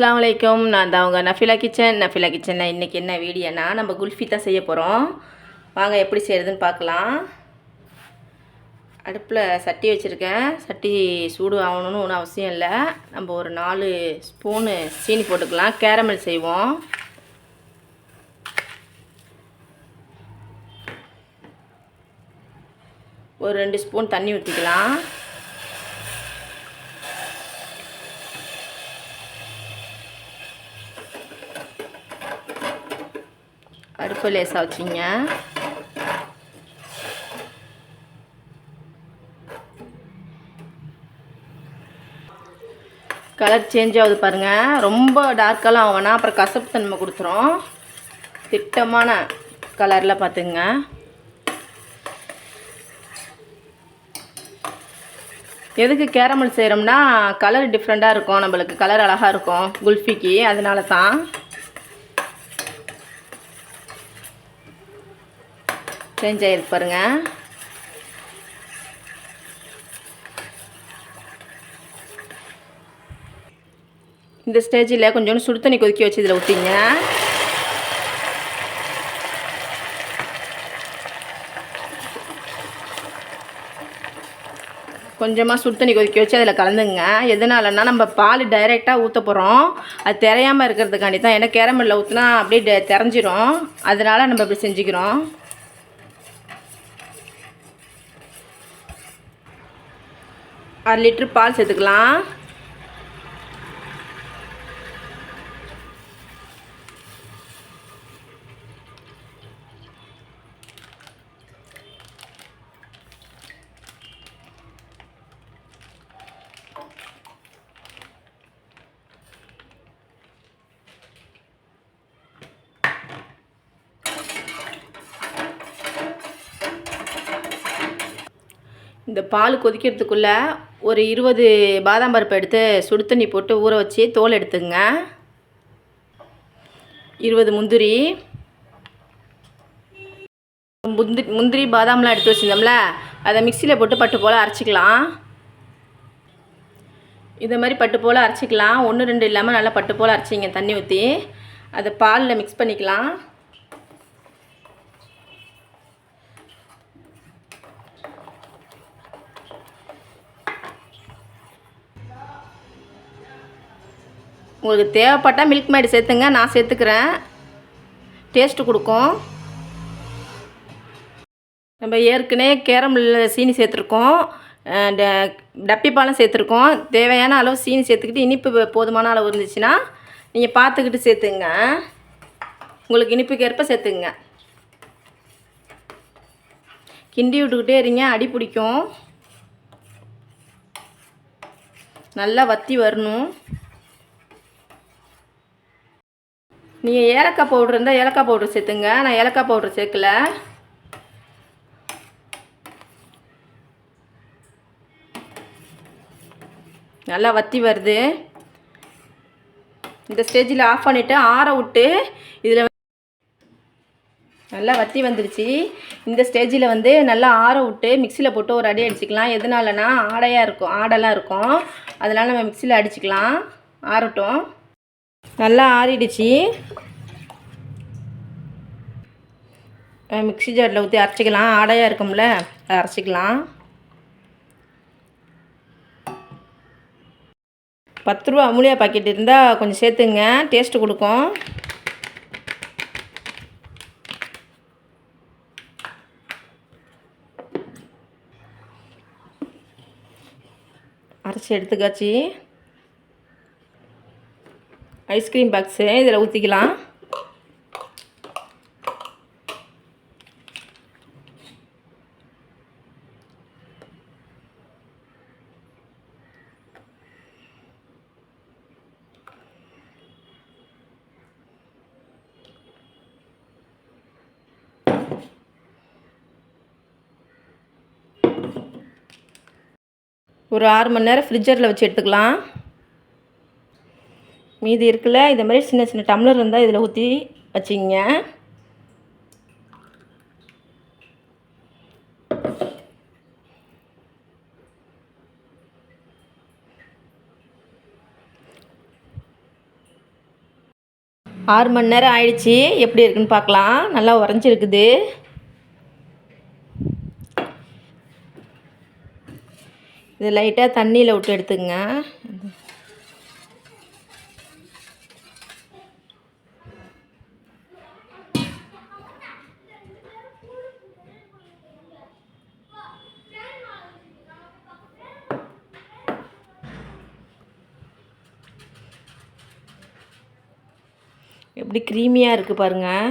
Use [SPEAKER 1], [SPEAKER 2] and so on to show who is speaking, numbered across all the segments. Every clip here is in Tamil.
[SPEAKER 1] அஸ்லாம் அலைக்கும். நான் தான் உங்கள் நஃபிலா கிச்சன். நஃபிலா கிச்சனில் இன்றைக்கி என்ன வீடியோனா நம்ம குல்ஃபி தான் செய்ய போகிறோம் வாங்க எப்படி செய்கிறதுன்னு பார்க்கலாம். அடுப்பில் சட்டி வச்சுருக்கேன். சட்டி சூடு ஆகணும்னு ஒன்றும் அவசியம் இல்லை. நம்ம ஒரு நாலு ஸ்பூனு சீனி போட்டுக்கலாம். கேரமல் செய்வோம். ஒரு ரெண்டு ஸ்பூன் தண்ணி ஊற்றிக்கலாம் அடுப்பு லேசாக வச்சிங்க கலர் சேஞ்ச் ஆகுது பாருங்கள் ரொம்ப டார்க்கெல்லாம் ஆகணும் அப்புறம் கசப்பு தன்மை கொடுத்துரும். திட்டமான கலரில் பார்த்துங்க. எதுக்கு கேரமல் செய்கிறோம்னா கலர் டிஃப்ரெண்ட்டாக இருக்கும் நம்மளுக்கு. கலர் அழகாக இருக்கும் குல்ஃபிக்கு. அதனால தான் சேஞ்ச் ஆகிருக்கு பாருங்கள் இந்த ஸ்டேஜில் கொஞ்சோண்டு சுடு தண்ணி கொதிக்க வச்சு இதில் ஊற்றிங்க கொஞ்சமாக சுடு தண்ணி கொதிக்க வச்சு அதில் கலந்துங்க. எதனாலன்னா நம்ம பால் டைரெக்டாக ஊற்ற போகிறோம் அது தெரியாமல் இருக்கிறதுக்காண்டி தான். ஏன்னா கேரமலில் ஊற்றினா அப்படியே டெ- அதனால் நம்ம இப்படி செஞ்சுக்கிறோம். அரை லிட்ரு பால் சேர்த்துக்கலாம். இந்த பால் கொதிக்கிறதுக்குள்ளே ஒரு இருபது பாதாம் பருப்பு எடுத்து சுடு தண்ணி போட்டு ஊற வச்சு தோல் எடுத்துங்க. இருபது முந்திரி. முந்திரி முந்திரி பாதாம்லாம் எடுத்து வச்சுருந்தோம்ல அதை மிக்சியில் போட்டு பட்டு போல் அரைச்சிக்கலாம். இதை மாதிரி பட்டு போல் அரைச்சிக்கலாம். ஒன்று ரெண்டு இல்லாமல் நல்லா பட்டு போல் அரைச்சிங்க தண்ணி ஊற்றி அதை பாலில் மிக்ஸ் பண்ணிக்கலாம். உங்களுக்கு தேவைப்பட்டால் மில்க் மேடு சேர்த்துங்க நான் சேர்த்துக்கிறேன். டேஸ்ட்டு கொடுக்கும். நம்ம ஏற்கனவே கேரமில் சீனி சேர்த்துருக்கோம். ட- டப்பி பாலம் சேர்த்துருக்கோம். தேவையான அளவு சீனி சேர்த்துக்கிட்டு இனிப்பு போதுமான அளவு இருந்துச்சுன்னா நீங்கள் பார்த்துக்கிட்டு சேர்த்துங்க. உங்களுக்கு இனிப்புக்கு ஏற்ப சேர்த்துங்க. கிண்டி விட்டுக்கிட்டே இருங்க அடி பிடிக்கும். நல்லா வத்தி வரணும். நீங்கள் ஏலக்காய் பவுட்ரு இருந்தால் ஏலக்காய் பவுட்ரு சேர்த்துங்க. நான் ஏலக்காய் பவுட்ரு சேர்க்கல. நல்லா வத்தி வருது. இந்த ஸ்டேஜில் ஆஃப் பண்ணிவிட்டு ஆற விட்டு இதில் நல்லா வத்தி வந்துருச்சு. இந்த ஸ்டேஜில் வந்து நல்லா ஆற விட்டு மிக்சியில் போட்டு ஒரு அடி அடிச்சுக்கலாம். எதனாலனா ஆடையாக இருக்கும் ஆடெல்லாம் இருக்கும். அதனால் நம்ம மிக்சியில் அடிச்சுக்கலாம். ஆறட்டும். நல்லா ஆறிடுச்சு. மிக்சி மிக்ஸி ஜாரில் ஊற்றி அரைச்சிக்கலாம். ஆடையாக இருக்கும்ல அதை அரைச்சிக்கலாம். பத்து ரூபா அமுலியா பாக்கெட் இருந்தால் கொஞ்சம் சேர்த்துங்க. டேஸ்ட்டு கொடுக்கும். அரைச்சி எடுத்துக்காச்சு. ஐஸ்கிரீம் பாக்ஸு இதில் ஊற்றிக்கலாம் ஒரு ஆறு மணி நேரம் ஃப்ரிட்ஜரில் வச்சு எடுத்துக்கலாம். மீதி இருக்குல்ல இந்த மாதிரி சின்ன சின்ன டம்ளர் இருந்தால் இதில் ஊற்றி வச்சிங்க. ஆறு மணி நேரம் ஆயிடுச்சு. எப்படி இருக்குன்னு பார்க்கலாம். நல்லா உறைஞ்சிருக்குது. இது லைட்டாக தண்ணியில் விட்டு எடுத்துங்க. எப்படி க்ரீமியாக இருக்குது பாருங்கள்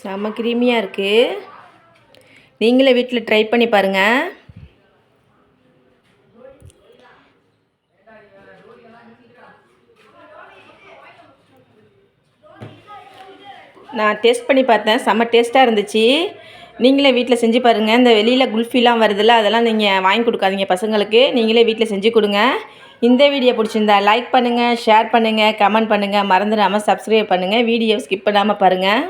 [SPEAKER 1] செம்ம க்ரீமியாக இருக்குது நீங்களே வீட்டில் ட்ரை பண்ணி பாருங்கள் நான் டேஸ்ட் பண்ணி பார்த்தேன். செம்ம டேஸ்ட்டாக இருந்துச்சு. நீங்களே வீட்டில் செஞ்சு பாருங்கள் இந்த வெளியில் குல்ஃபிலாம் வருதுல்ல அதெல்லாம் நீங்கள் வாங்கி கொடுக்காதீங்க பசங்களுக்கு. நீங்களே வீட்டில் செஞ்சு கொடுங்க. இந்த வீடியோ பிடிச்சிருந்தா லைக் பண்ணுங்கள் ஷேர் பண்ணுங்கள் கமெண்ட் பண்ணுங்கள் மறந்துடாமல் சப்ஸ்கிரைப் பண்ணுங்கள் வீடியோ ஸ்கிப் பண்ணாமல் பாருங்கள்